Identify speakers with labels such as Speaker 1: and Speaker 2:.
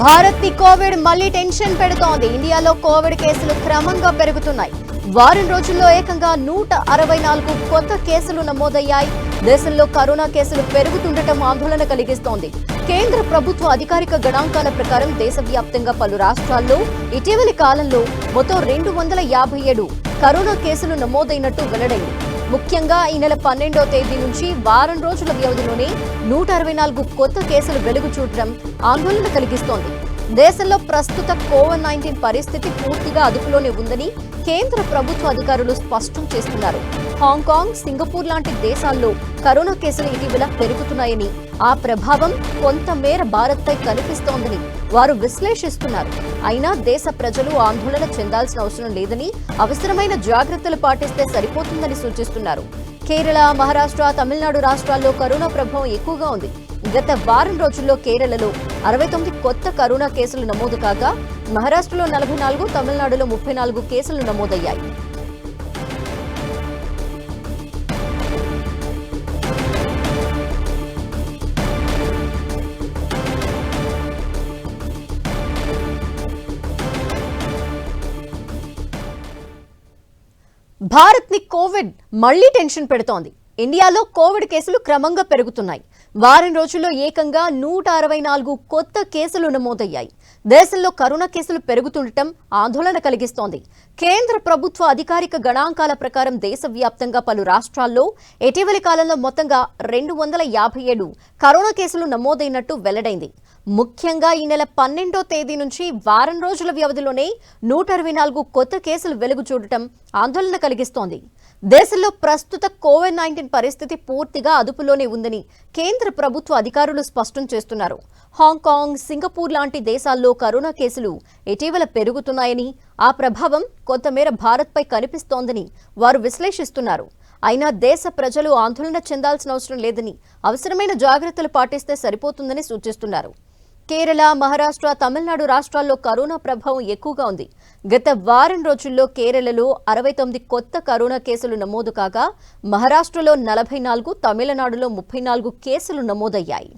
Speaker 1: భారత్ని Covid మళ్ళీ tension పెడుతోంది. ఇండియాలో కోవిడ్ కేసులు క్రమంగా పెరుగుతున్నాయి. వారం రోజుల్లో ఏకంగా నూట అరవై నాలుగు కొత్త కేసులు నమోదయ్యాయి. దేశంలో కరోనా కేసులు పెరుగుతుండటం ఆందోళన కలిగిస్తోంది. కేంద్ర ప్రభుత్వ అధికారిక గణాంకాల ప్రకారం దేశవ్యాప్తంగా పలు రాష్ట్రాల్లో ఇటీవలి కాలంలో మొత్తం రెండు వందల యాభై ఏడు కరోనా కేసులు నమోదైనట్టు వెల్లడైంది. ముఖ్యంగా ఈ నెల పన్నెండో తేదీ నుంచి వారం రోజుల వ్యవధిలోనే నూట అరవై నాలుగు కొత్త కేసులు వెలుగు చూడటం ఆందోళన కలిగిస్తోంది. దేశంలో ప్రస్తుత కోవిడ్ నైన్టీన్ పరిస్థితి పూర్తిగా అదుపులోనే ఉందని కేంద్ర ప్రభుత్వ అధికారులు స్పష్టం చేస్తున్నారు. హాంకాంగ్ సింగపూర్ లాంటి దేశాల్లో కరోనా కేసులు ఇటీవల పెరుగుతున్నాయని ఆ ప్రభావం కొంతమేర భారత్పై కనిపిస్తోందని వారు విశ్లేషిస్తున్నారు. అయినా దేశ ప్రజలు ఆందోళన చెందాల్సిన అవసరం లేదని అవసరమైన జాగ్రత్తలు పాటిస్తే సరిపోతుందని సూచిస్తున్నారు. కేరళ మహారాష్ట్ర తమిళనాడు రాష్ట్రాల్లో కరోనా ప్రభావం ఎక్కువగా ఉంది. గత వారం రోజుల్లో కేరళలో అరవై తొమ్మిది కొత్త కరోనా కేసులు నమోదు కాగా మహారాష్ట్రలో నలభై నాలుగు తమిళనాడులో ముప్పై నాలుగు కేసులు నమోదయ్యాయి. భారత్ని కోవిడ్ మళ్ళీ టెన్షన్ పెడుతోంది. ఇండియాలో కోవిడ్ కేసులు క్రమంగా పెరుగుతున్నాయి. వారం రోజుల్లో ఏకంగా నూట అరవై నాలుగు కొత్త కేసులు నమోదయ్యాయి. దేశంలో కరోనా కేసులు పెరుగుతుండటం ఆందోళన కలిగిస్తోంది. కేంద్ర ప్రభుత్వ అధికారిక గణాంకాల ప్రకారం దేశవ్యాప్తంగా పలు రాష్ట్రాల్లో ఇటీవలి కాలంలో మొత్తంగా రెండు వందల యాభై ఏడు కరోనా కేసులు నమోదైనట్టు వెల్లడైంది. ముఖ్యంగా ఈ నెల పన్నెండో తేదీ నుంచి వారం రోజుల వ్యవధిలోనే నూట అరవై నాలుగు కొత్త కేసులు వెలుగు చూడటం ఆందోళన కలిగిస్తోంది. దేశంలో ప్రస్తుత కోవిడ్ నైన్టీన్ పరిస్థితి పూర్తిగా అదుపులోనే ఉందని కేంద్ర ప్రభుత్వ అధికారులు స్పష్టం చేస్తున్నారు. హాంకాంగ్ సింగపూర్ లాంటి దేశాల్లో కరోనా కేసులు ఇటీవల పెరుగుతున్నాయని ఆ ప్రభావం కొంతమేర భారత్పై కనిపిస్తోందని వారు విశ్లేషిస్తున్నారు. అయినా దేశ ప్రజలు ఆందోళన చెందాల్సిన అవసరం లేదని అవసరమైన జాగ్రత్తలు పాటిస్తే సరిపోతుందని సూచిస్తున్నారు. కేరళ మహారాష్ట్ర తమిళనాడు రాష్ట్రాల్లో కరోనా ప్రభావం ఎక్కువగా ఉంది. గత వారం రోజుల్లో కేరళలో అరవై తొమ్మిది కొత్త కరోనా కేసులు నమోదు కాగా మహారాష్ట్రలో నలభై నాలుగు తమిళనాడులో ముప్పై నాలుగు కేసులు నమోదయ్యాయి.